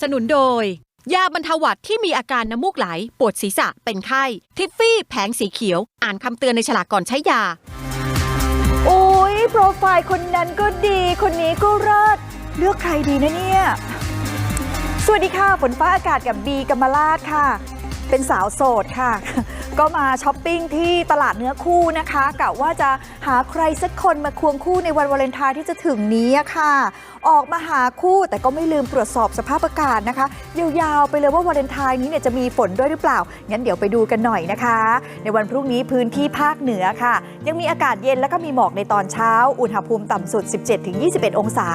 สนุนโดย ยาบรรเทาหวัดที่มีอาการน้ำมูกไหล ปวดศีรษะเป็นไข้ ทิฟฟี่แผงสีเขียว อ่านคำเตือนในฉลากก่อนใช้ยา โอ้ยโปรไฟล์คนนั้นก็ดี คนนี้ก็เลิศเลือกใครดีนะเนี่ย สวัสดีค่ะฝนฟ้าอากาศกับบีกัมมาลาดค่ะ เป็นสาวโสดค่ะ ก็มาช้อปปิ้งที่ตลาดเนื้อคู่นะคะกะว่าจะหาใครสักคนมาควงคู่ในวันวาเลนไทน์ที่จะถึงนี้ค่ะ ออกมาหาคู่แต่ก็ไม่ลืมตรวจสอบสภาพอากาศนะคะ ยาวๆไปเลยว่าวาเลนไทน์นี้เนี่ยจะมีฝนด้วยหรือเปล่า งั้นเดี๋ยวไปดูกันหน่อยนะคะ ในวันพรุ่งนี้พื้นที่ภาคเหนือค่ะ ยังมีอากาศเย็นแล้วก็มีหมอกในตอนเช้า อุณหภูมิต่ำสุด 17-21 องศา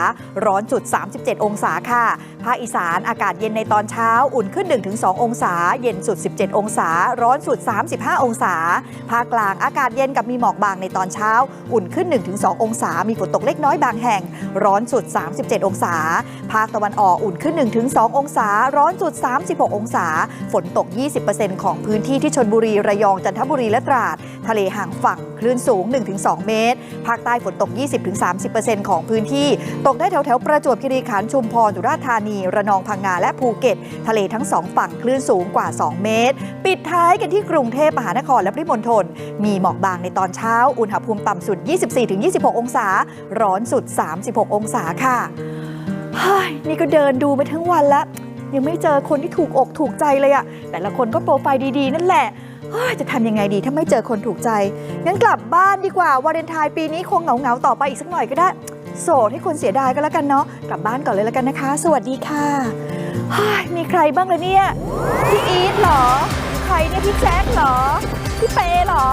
ร้อนจุด 37 องศาค่ะภาคอีสานอากาศเย็นในตอนเช้าอุ่นขึ้น 1-2 องศา เย็นสุด 17 องศา ร้อนสุด 35 องศา ภาคกลางอากาศเย็นกับมีหมอกบางในตอนเช้า อุ่นขึ้น 1-2 องศา มีฝนตกเล็กน้อยบางแห่ง ร้อนสุด 37 องศา ภาคตะวันออกอุ่นขึ้น 1-2 องศา ร้อนสุด 36 องศา ฝนตก 20%ของพื้นที่ที่ชนบุรีระยองจันทบุรีและตราด ทะเลห่างฝั่งคลื่นสูง 1-2 เมตร ภาคใต้ฝนตก 20-30%ของพื้นที่ ตกได้แถวแถวๆประจวบคีรีขันธ์ชุมพรสุราษฎร์ธานี ระนองพังงาและภูเก็ต ทะเลทั้งสองฝั่งคลื่นสูงกว่า 2 เมตร ปิดท้ายกันที่กรุงเทพมหานครและปริมณฑลมีหมอกบางในตอนเช้า อุณหภูมิต่ำสุด 24-26 องศา ร้อนสุด 36 องศาค่ะเฮ้ยนี่ก็เดินดูไปทั้งวันแล้ว ยังไม่เจอคนที่ถูกอกถูกใจเลยอะแต่ละคนก็โปรไฟล์ดีๆ นั่นแหละ จะทำยังไงดีถ้าไม่เจอคนถูกใจงั้นกลับบ้านดีกว่าวาเลนไทน์ปีนี้คงเหงาๆต่อไปอีกสักหน่อยก็ได้ โสดให้คนเสียดายก็แล้วกันเนาะกลับบ้านก่อนเลยแล้วกันนะคะ สวัสดีค่ะมีใครบ้างเลยเนี่ยพี่อีทเหรอ ใครเนี่ยพี่แจ็คเหรอ พี่เปเหรอ